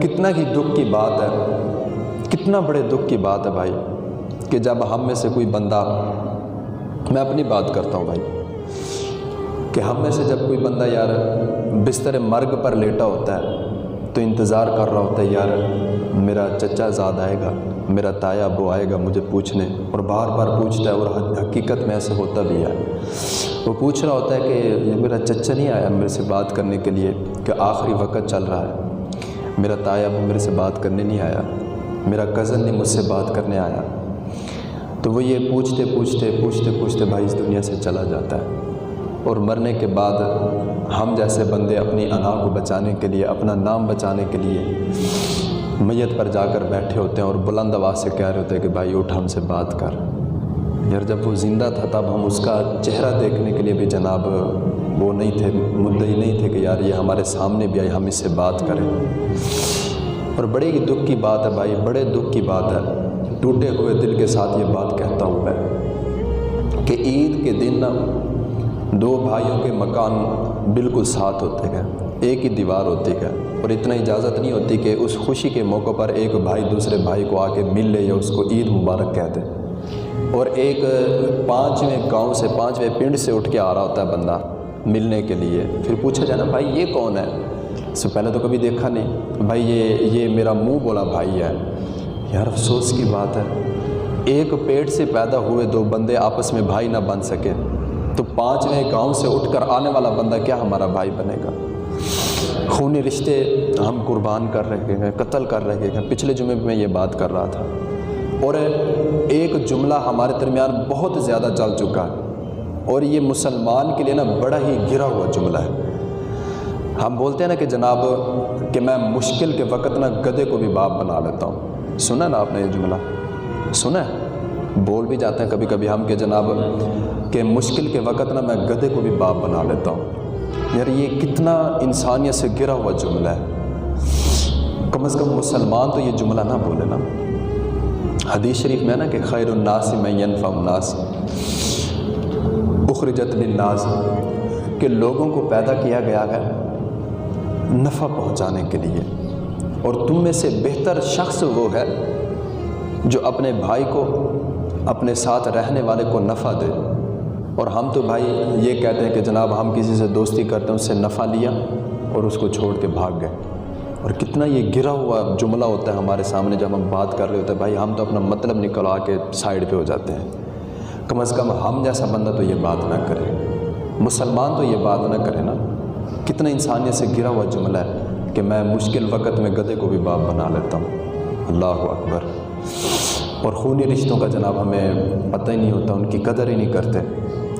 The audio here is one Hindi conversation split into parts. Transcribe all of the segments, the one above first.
कितना ही दुख की बात है, कितना बड़े दुख की बात है भाई, कि जब हम में से कोई बंदा, मैं अपनी बात करता हूँ भाई, कि हम में से जब कोई बंदा यार बिस्तर मर्ग पर लेटा होता है तो इंतज़ार कर रहा होता है, यार, मेरा चचा ज़ाद आएगा, मेरा ताया अबू आएगा मुझे पूछने। और बार बार पूछता है, और हकीकत में ऐसे होता भी है। वो पूछ रहा होता है कि मेरा चचा नहीं आया मेरे से बात करने के लिए, कि आखिरी वक्त चल रहा है? मेरा ताया अबू मेरे से बात करने नहीं आया। मेरा कज़न नहीं मुझसे बात करने आया। तो वो ये पूछते पूछते पूछते पूछते भाई इस दुनिया से चला जाता है। और मरने के बाद हम जैसे बंदे अपनी अना को बचाने के लिए, अपना नाम बचाने के लिए मैत पर जाकर बैठे होते हैं और बुलंद आवाज़ से कह रहे होते हैं कि भाई उठ हमसे बात कर। यार जब वो ज़िंदा था, तब हम उसका चेहरा देखने के लिए भी जनाब वो नहीं थे, मुद्दे ही नहीं थे कि यार ये हमारे सामने भी आए, हम इससे बात करें। और बड़े ही दुख की बात है भाई, बड़े दुख की बात है। टूटे हुए दिल के साथ ये बात कहता हूँ मैं कि ईद के दिन ना दो भाइयों के मकान बिल्कुल साथ होते हैं एक ही दीवार होती है और इतना इजाज़त नहीं होती कि उस खुशी के मौके पर एक भाई दूसरे भाई को आके मिल ले या उसको ईद मुबारक कह दे। और एक पाँचवें गाँव से, पाँचवें पिंड से उठ के आ रहा होता है बंदा। मिलने के लिए। फिर पूछा जाना, भाई, ये कौन है? इससे पहले तो कभी देखा नहीं। भाई, ये ये मेरा मुँह बोला भाई है। यार, अफसोस की बात है। एक पेट से पैदा हुए दो बंदे आपस में भाई ना बन सके। तो पाँचवें गाँव से उठकर आने वाला बंदा क्या हमारा भाई बनेगा? खूनी रिश्ते हम कुर्बान कर रहे हैं, कत्ल कर रहे हैं। पिछले जुमे में ये बात कर रहा था। और एक जुमला हमारे दरमियान बहुत ज़्यादा चल चुका है। और ये मुसलमान के लिए ना बड़ा ही गिरा हुआ जुमला है। हम बोलते हैं ना कि जनाब, कि मैं मुश्किल के वक़्त ना गधे को भी बाप बना लेता हूँ। सुना ना आपने ये जुमला? सुना बोल भी जाते हैं कभी कभी हम कि जनाब, कि मुश्किल के वक़्त ना मैं गधे को भी बाप बना लेता हूँ। यार ये कितना इंसानियत से गिरा हुआ जुमला है। कम अज़ कम मुसलमान तो ये जुमला ना बोले ना। हदीस शरीफ में ना कि खैरनास में यनफ़ास उखरजत नाज, कि लोगों को पैदा किया गया है नफ़ा पहुँचाने के लिए। और तुम में से बेहतर शख्स वो है जो अपने भाई को, अपने साथ रहने वाले को नफ़ा दे। और हम तो भाई ये कहते हैं कि जनाब, हम किसी से दोस्ती करते हैं, उससे नफ़ा लिया और उसको छोड़ के भाग गए। और कितना ये गिरा हुआ जुमला होता है हमारे सामने जब हम बात कर रहे होते हैं, भाई हम तो अपना मतलब निकलवा के साइड पे हो जाते हैं। कम अज़ कम हम जैसा बंदा तो ये बात ना करे। मुसलमान तो ये बात ना करे ना। कितना इंसानियत से गिरा हुआ जुमला है कि मैं मुश्किल वक़्त में गधे को भी बाप बना लेता हूँ। अल्लाह अकबर। और खूनी रिश्तों का जनाब हमें पता ही नहीं होता, उनकी कदर ही नहीं करते।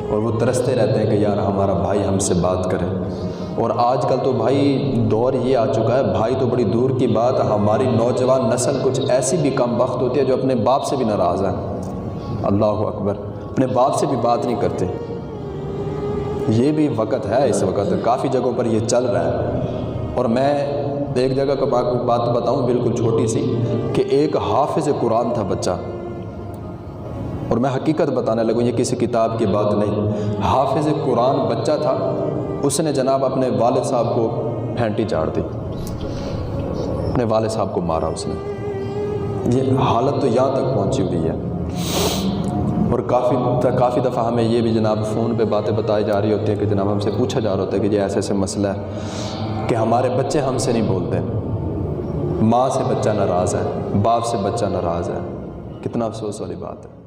और वो तरसते रहते हैं कि यार हमारा भाई हमसे बात करे। और आजकल तो भाई दौर ये आ चुका है, भाई तो बड़ी दूर की बात, हमारी नौजवान नस्ल कुछ ऐसी भी कम वक्त होती है जो अपने बाप से भी नाराज़ है। अल्लाह अकबर। अपने बाप से भी बात नहीं करते। ये भी वक्त है इस वक्त, काफ़ी जगहों पर ये चल रहा है। और मैं एक जगह का बात बताऊँ बिल्कुल छोटी सी कि एक हाफिज़ कुरान था बच्चा। और मैं हकीकत बताने लगूँ, ये किसी किताब की बात नहीं। हाफिज़ कुरान बच्चा था, उसने जनाब अपने वाले साहब को फेंटी चाड़ दी। अपने वाले साहब को मारा उसने। ये हालत तो यहाँ तक पहुँची हुई है। और काफ़ी काफ़ी दफ़ा हमें ये भी जनाब फ़ोन पे बातें बताई जा रही होती हैं कि जनाब हमसे पूछा जा रहा होता है कि ये ऐसे ऐसे मसला है कि हमारे बच्चे हमसे नहीं बोलते। माँ से बच्चा नाराज़ है, बाप से बच्चा नाराज़ है। कितना अफसोस वाली बात है।